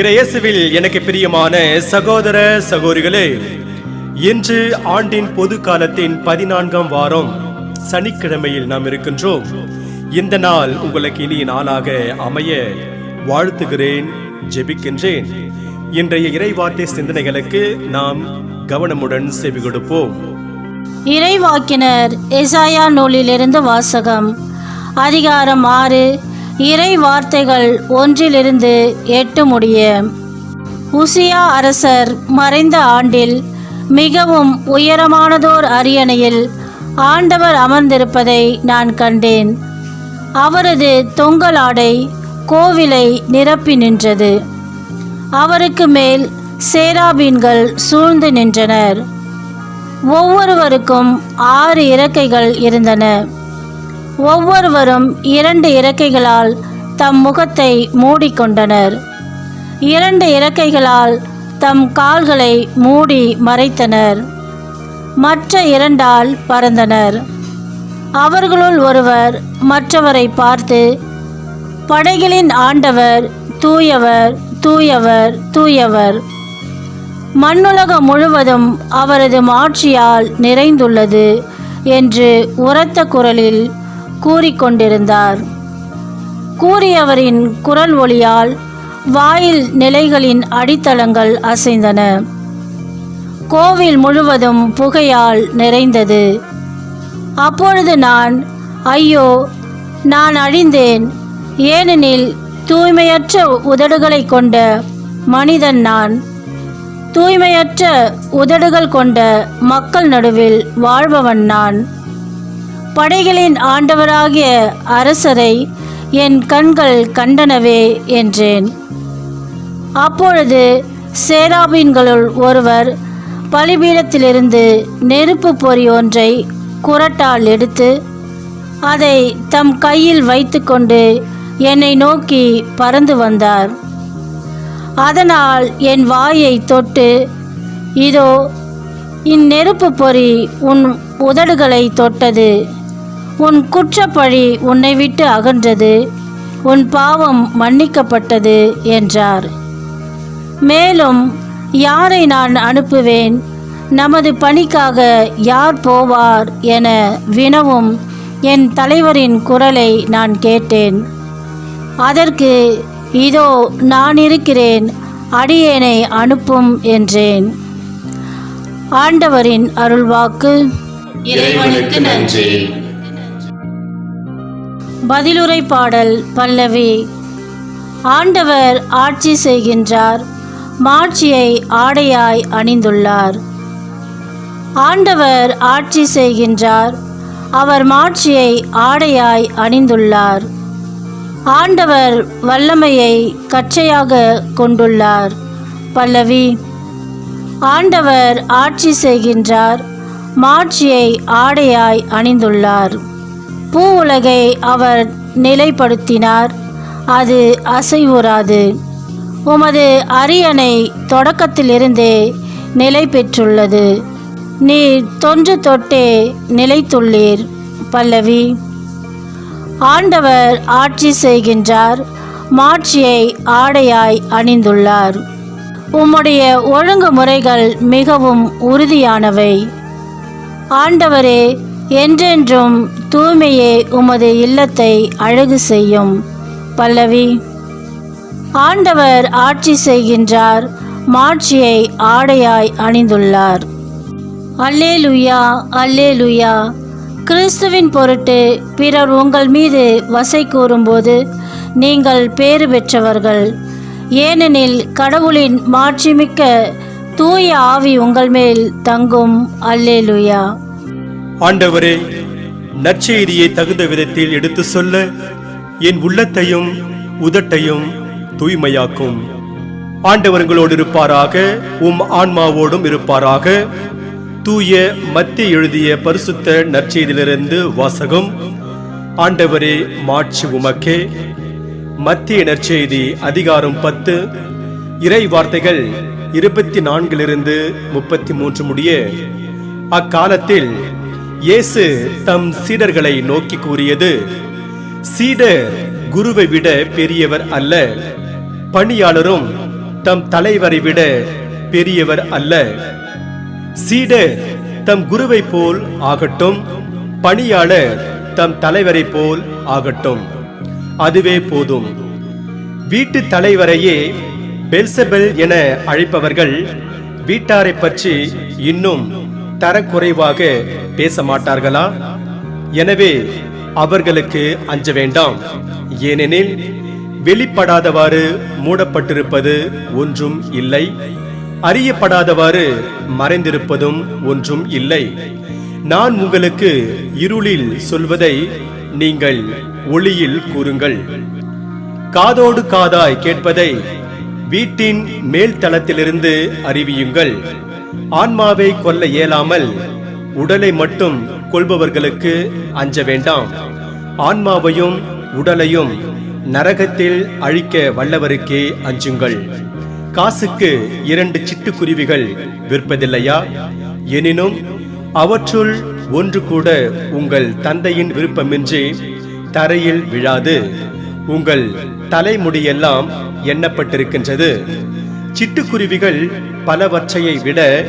கிரேசுவில் எனக்கு பிரியமான சகோதர சகோதரிகளே இன்று ஆண்டின் பொது காலத்தின் பதினான்காம் வாரம் சனிக்கிழமையில் நாம் இருக்கின்றோம். இந்த நாள் உங்களுக்கு இனிய நாளாக அமைய வாழ்த்துகிறேன் ஜெபிக்கின்றேன். இன்றைய இறைவார்த்தை சிந்தனைகளுக்கு நாம் கவனமுடன் செவி கொடுப்போம். இறைவாக்கினர் எசாயா நூலிலிருந்து வாசகம் அதிகாரம் ஆறு இறை வார்த்தைகள் ஒன்றிலிருந்து எட்டு முடிய. உசியா அரசர் மறைந்த ஆண்டில் மிகவும் உயரமானதோர் அரியணையில் ஆண்டவர் அமர்ந்திருப்பதை நான் கண்டேன். அவரது தொங்கலாடை கோவிலை நிரப்பி நின்றது. அவருக்கு மேல் சேராபீன்கள் சூழ்ந்து நின்றனர். ஒவ்வொருவருக்கும் ஆறு இறக்கைகள் இருந்தன. ஒவ்வொருவரும் இரண்டு இறக்கைகளால் தம் முகத்தை மூடிக்கொண்டனர். இரண்டு இறக்கைகளால் தம் கால்களை மூடி மறைத்தனர். மற்ற இரண்டால் பறந்தனர். அவர்களுள் ஒருவர் மற்றவரை பார்த்து படைகளின் ஆண்டவர் தூயவர் தூயவர் தூயவர். மண்ணுலகம் முழுவதும் அவரது மாட்சியால் நிறைந்துள்ளது என்று உரத்த குரலில் கூறிக்கொண்டிருந்தார். கூறியவரின் குரல் ஒளியால் வாயில் நிலைகளின் அடித்தளங்கள் அசைந்தன. கோவில் முழுவதும் புகையால் நிறைந்தது. அப்பொழுது நான் ஐயோ நான் அழிந்தேன். ஏனெனில் தூய்மையற்ற உதடுகளை கொண்ட மனிதன் நான். தூய்மையற்ற உதடுகள் கொண்ட மக்கள் நடுவில் வாழ்பவன் நான். படைகளின் ஆண்டவராகிய அரசரை என் கண்கள் கண்டனவே என்றேன். அப்பொழுது சேராபீன்களுள் ஒருவர் பலிபீடத்திலிருந்து நெருப்பு பொறி ஒன்றை குரட்டால் எடுத்து அதை தம் கையில் வைத்துக்கொண்டு என்னை நோக்கி பறந்து வந்தார். அதனால் என் வாயை தொட்டு இதோ இந்நெருப்பு பொறி உன் உதடுகளை தொட்டது. உன் குற்றப்பழி உன்னை விட்டு அகன்றது. உன் பாவம் மன்னிக்கப்பட்டது என்றார். மேலும் யாரை நான் அனுப்புவேன்? நமது பணிக்காக யார் போவார் என வினவும் என் தலைவரின் குரலை நான் கேட்டேன். அதற்கு இதோ நான் இருக்கிறேன் அடியேனை அனுப்பும் என்றேன். ஆண்டவரின் அருள்வாக்கு. இறைவனுக்கு நன்றி. பதிலுரை பாடல் பல்லவி. ஆண்டவர் ஆட்சி செய்கின்றார். மாட்சியை ஆடையாய் அணிந்துள்ளார். ஆண்டவர் ஆட்சி செய்கின்றார். அவர் மாட்சியை ஆடையாய் அணிந்துள்ளார். ஆண்டவர் வல்லமையை கச்சையாக கொண்டுள்ளார். பல்லவி. ஆண்டவர் ஆட்சி செய்கின்றார். மாட்சியை ஆடையாய் அணிந்துள்ளார். பூ உலகை அவர் நிலைப்படுத்தினார். அது அசைவுறாது. உமது அரியணை தொடக்கத்திலிருந்தே நிலை பெற்றுள்ளது நீர் தொன்று தொட்டே நிலைத்துள்ளீர் பல்லவி. ஆண்டவர் ஆட்சி செய்கின்றார் மாட்சியை ஆடையாய் அணிந்துள்ளார். உம்முடைய ஒழுங்குமுறைகள் மிகவும் உறுதியானவை. ஆண்டவரே என்றென்றும் தூய்மையே உமது இல்லத்தை அழகு செய்யும். பல்லவி ஆண்டவர் ஆட்சி செய்கின்றார் மாட்சியை ஆடையாய் அணிந்துள்ளார். அல்லேலுயா அல்லேலுயா. கிறிஸ்துவின் பொருட்டு பிறர் உங்கள் மீது வசை கூறும்போது நீங்கள் பேறு பெற்றவர்கள். ஏனெனில் கடவுளின் மாட்சிமிக்க தூய ஆவி உங்கள் மேல் தங்கும். அல்லேலுயா. ஆண்டவரே நற்செய்தியை தகுந்த விதத்தில் எடுத்து சொல்ல என் உள்ளத்தையும் உதட்டையும் தூய்மையாக்கும். ஆண்டவர்களோடு இருப்பாராக உம் ஆன்மாவோடும் இருப்பாராக. தூய மத்திய எழுதிய பரிசுத்த நற்செய்தியிலிருந்து வாசகம் ஆண்டவரே மாட்சி உமக்கே. மத்திய நற்செய்தி அதிகாரம் பத்து இறை வார்த்தைகள் இருபத்தி நான்கிலிருந்து முப்பத்தி மூன்று முடிய அக்காலத்தில் இயேசு தம் சீடர்களை நோக்கி கூறியது சீடர் குருவை விட பெரியவர் அல்ல பணியாளரும் தம் தலைவரை விட பெரியவர் அல்ல. சீடர் தம் குருவைப் போல் ஆகட்டும் பணியாளர் தம் தலைவரைப் போல் ஆகட்டும். அதுவே போதும். வீட்டு தலைவரையே பெல்சபெல் என அழைப்பவர்கள் வீட்டாரை பற்றி இன்னும் தரக்குறைவாக பேச மாட்டார்களா எனவே அவர்களுக்கு அஞ்ச வேண்டாம். ஏனெனில் வெளிப்படாதவாறு மூடப்பட்டிருப்பது ஒன்றும் இல்லை. அறியப்படாதவாறு மறைந்திருப்பதும் ஒன்றும் இல்லை. நான் உங்களுக்கு இருளில் சொல்வதை நீங்கள் ஒளியில் கூறுங்கள். காதோடு காதாய் கேட்பதை வீட்டின் மேல் தளத்திலிருந்து அறிவியுங்கள். ஆன்மாவை கொல்ல இயலாமல் உடலை மட்டும் கொள்பவர்களுக்கு அஞ்ச வேண்டாம். ஆன்மாவையும் உடலையும் நரகத்தில் அழிக்க வல்லவருக்கே அஞ்சுங்கள். காசுக்கு இரண்டு சிட்டுக்குருவிகள் விற்பதில்லையா? எனினும் அவற்றுள் ஒன்று கூட உங்கள் தந்தையின் விருப்பமின்றி தரையில் விழாது. உங்கள் தலைமுடியெல்லாம் எண்ணப்பட்டிருக்கின்றது. சிட்டுக்குருவிகள் பலவற்றையை விட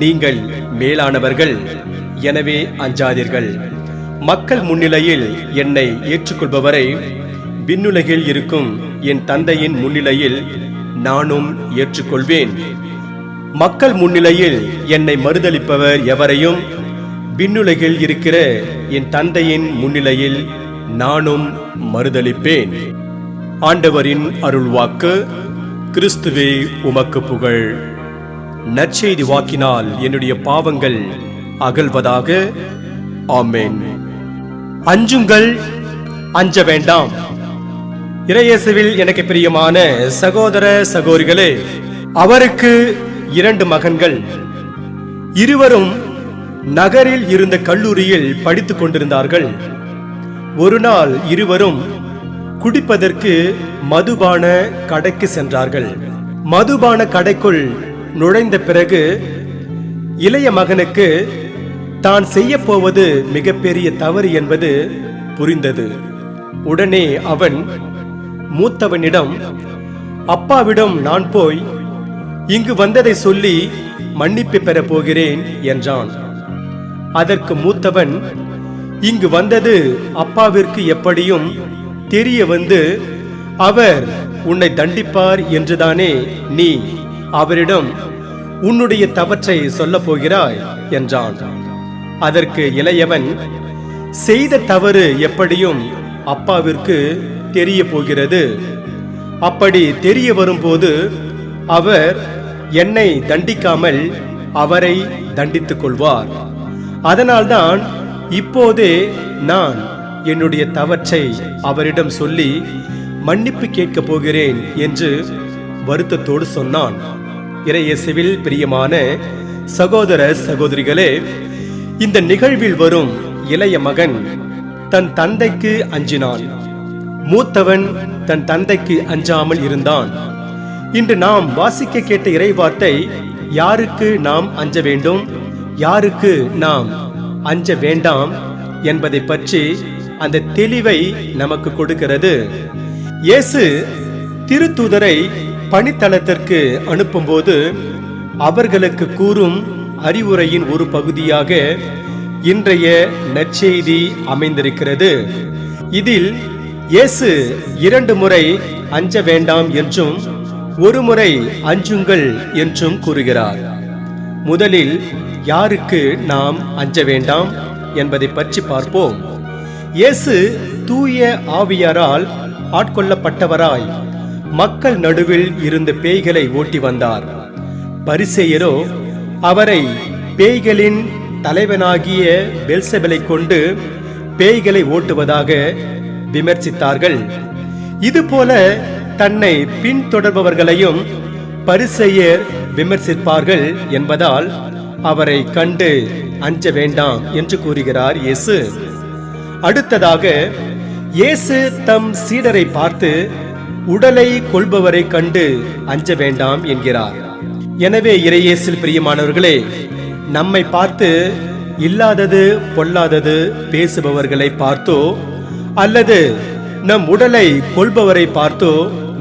நீங்கள் மேலானவர்கள். எனவே அஞ்சாதீர்கள். மக்கள் முன்னிலையில் என்னை ஏற்றுக்கொள்பவரை விண்ணுலகில் இருக்கும் என் தந்தையின் முன்னிலையில் நானும் ஏற்றுக்கொள்வேன். மக்கள் முன்னிலையில் என்னை மறுதளிப்பவர் எவரையும் விண்ணுலகில் இருக்கிற என் தந்தையின் முன்னிலையில் நானும் மறுதளிப்பேன் ஆண்டவரின் அருள்வாக்கு கிறிஸ்துவே உமக்கு புகழ். நற்செய்தி வாக்கினால் என்னுடைய பாவங்கள் அகல்வதாக. ஆமேன். அஞ்சுங்கள் அஞ்ச வேண்டாம். இறையேசுவில் எனக்கு பிரியமான சகோதர சகோதரிகளே அவருக்கு இரண்டு மகன்கள். இருவரும் நகரில் இருந்த கல்லூரியில் படித்துக் கொண்டிருந்தார்கள். ஒரு நாள் இருவரும் குடிப்பதற்கு மதுபான கடைக்கு சென்றார்கள். மதுபான கடைக்குள் நுழைந்த பிறகு இளைய மகனுக்கு தான் செய்ய போவது மிகப்பெரிய தவறு என்பது புரிந்தது. உடனே அவன் மூத்தவனிடம் அப்பாவிடம் நான் போய் இங்கு வந்ததை சொல்லி மன்னிப்பு பெறப் போகிறேன் என்றான். அதற்கு மூத்தவன் இங்கு வந்தது அப்பாவிற்கு எப்படியும் தெரிய வந்து அவர் உன்னை தண்டிப்பார் என்றுதானே நீ அவரிடம் உன்னுடைய தவற்றை சொல்லப் போகிறாய் என்றான். அதற்கு இளையவன் செய்த தவறு எப்படியும் அப்பாவிற்கு தெரிய போகிறது. அப்படி தெரிய வரும்போது அவர் என்னை தண்டிக்காமல் அவரை தண்டித்துக் கொள்வார். அதனால்தான் இப்போதே நான் என்னுடைய தவற்றை அவரிடம் சொல்லி மன்னிப்பு கேட்கப் போகிறேன் என்று வருத்தத்தோடு சொன்னான். இறையேசுவில் பிரியமான சகோதர சகோதரிகளே இந்த நிகழ்வில் வரும் இளைய மகன் தன் தந்தைக்கு அஞ்சினான். மூத்தவன் தன் தந்தைக்கு அஞ்சாமல் இருந்தான். இன்று நாம் வாசிக்க கேட்ட இறைவார்த்தை யாருக்கு நாம் அஞ்ச வேண்டும் யாருக்கு நாம் அஞ்ச வேண்டாம் என்பதை பற்றி அந்த தெளிவை நமக்கு கொடுக்கிறது. இயேசு திருத்தூதரை பணித்தளத்திற்கு அனுப்பும்போது அவர்களுக்கு கூறும் அறிவுரையின் ஒரு பகுதியாக இன்றைய நற்செய்தி அமைந்திருக்கிறது. இதில் இயேசு இரண்டு முறை அஞ்ச வேண்டாம் என்றும் ஒரு முறை அஞ்சுங்கள் என்றும் கூறுகிறார். முதலில் யாருக்கு நாம் அஞ்ச வேண்டாம் என்பதை பற்றி பார்ப்போம். இயேசு தூய ஆவியாரால் ஆட்கொள்ளப்பட்டவராய் மக்கள் நடுவில் இருந்து பேய்களை ஓட்டி வந்தார். பரிசெயரோ அவரை பேய்களின் தலைவனாகிய பெல்செபலை கொண்டு பேய்களை ஓட்டுவதாக விமர்சித்தார்கள். இதுபோல தன்னை பின்தொடர்பவர்களையும் பரிசெயர் விமர்சிப்பார்கள் என்பதால் அவரை கண்டு அஞ்ச வேண்டாம் என்று கூறுகிறார் இயேசு. அடுத்ததாக இயேசு தம் சீடரை பார்த்து உடலை கொள்பவரை கண்டு அஞ்ச வேண்டாம் என்கிறார். எனவே இறையேசில் பிரியமானவர்களே நம்மை பார்த்து இல்லாதது பொல்லாதது பேசுபவர்களை பார்த்தோ அல்லது நம் உடலை கொள்பவரை பார்த்தோ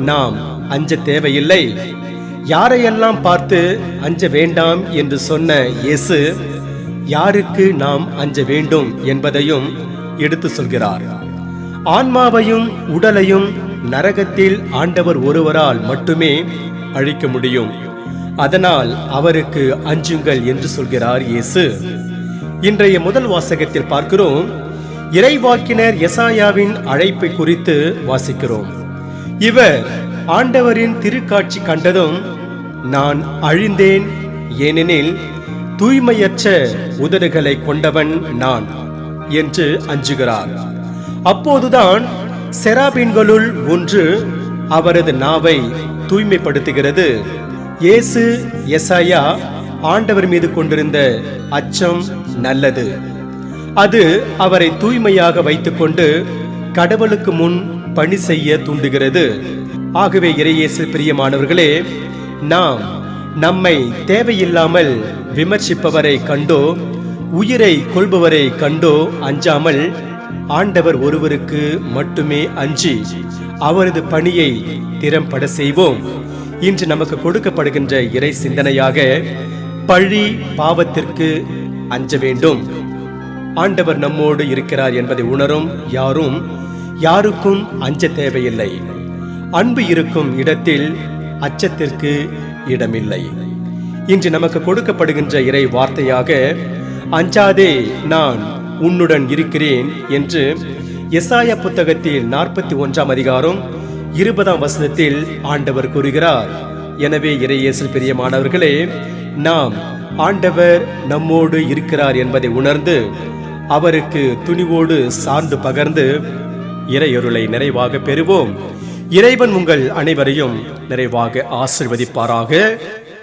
நாம் அஞ்ச தேவையில்லை. யாரையெல்லாம் பார்த்து அஞ்ச வேண்டாம் என்று சொன்ன இயேசு யாருக்கு நாம் அஞ்ச வேண்டும் என்பதையும் எடுத்து சொல்கிறார். ஆன்மாவையும் உடலையும் நரகத்தில் ஆண்டவர் ஒருவரால் மட்டுமே அழிக்க முடியும். அதனால் அவருக்கு அஞ்சுங்கள் என்று சொல்கிறார் இயேசு. இன்றைய முதல் வாசகத்தில் பார்க்கிறோம். இறைவாக்கினர் எசாயாவின் அழைப்பை குறித்து வாசிக்கிறோம். இவர் ஆண்டவரின் திருக்காட்சி கண்டதும் நான் அழிந்தேன் ஏனெனில் தூய்மையற்ற உதடுகளை கொண்டவன் நான் என்று அஞ்சுகிறார். அப்போதுதான் செராபின்களுள் ஒன்று அவரது நாவை தூய்மைப்படுத்துகிறது. இயேசு எசாயா ஆண்டவர் மீது கொண்டிருந்த அச்சம் நல்லது. அது அவரை தூய்மையாக வைத்துக்கொண்டு கடவுளுக்கு முன் பணி செய்ய தூண்டுகிறது. ஆகவே இறையேசு பிரியமானவர்களே நாம் நம்மை தேவையில்லாமல் விமர்சிப்பவரை கண்டோ உயிரை கொள்பவரை கண்டோ அஞ்சாமல் ஆண்டவர் ஒருவருக்கு மட்டுமே அஞ்சி அவரது பணியை திறம்பட செய்வோம். இன்று நமக்கு கொடுக்கப்படுகின்ற இறை சிந்தனையாக பழி பாவத்திற்கு அஞ்ச வேண்டும். ஆண்டவர் நம்மோடு இருக்கிறார் என்பதை உணரும் யாரும் யாருக்கும் அஞ்ச தேவையில்லை. அன்பு இருக்கும் இடத்தில் அச்சத்திற்கு இடமில்லை. இன்று நமக்கு கொடுக்கப்படுகின்ற இறை வார்த்தையாக அஞ்சாதே நான் உன்னுடன் இருக்கிறேன் என்று எசாய புத்தகத்தில் நாற்பத்தி ஒன்றாம் அதிகாரம் இருபதாம் வசனத்தில் ஆண்டவர் கூறுகிறார். எனவே இறையேசல் பிரியமானவர்களே நாம் ஆண்டவர் நம்மோடு இருக்கிறார் என்பதை உணர்ந்து அவருக்கு துணிவோடு சார்ந்து பகர்ந்து இறையொருளை நிறைவாக பெறுவோம். இறைவன் உங்கள் அனைவரையும் நிறைவாக ஆசிர்வதிப்பாராக.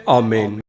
ஆமேன்.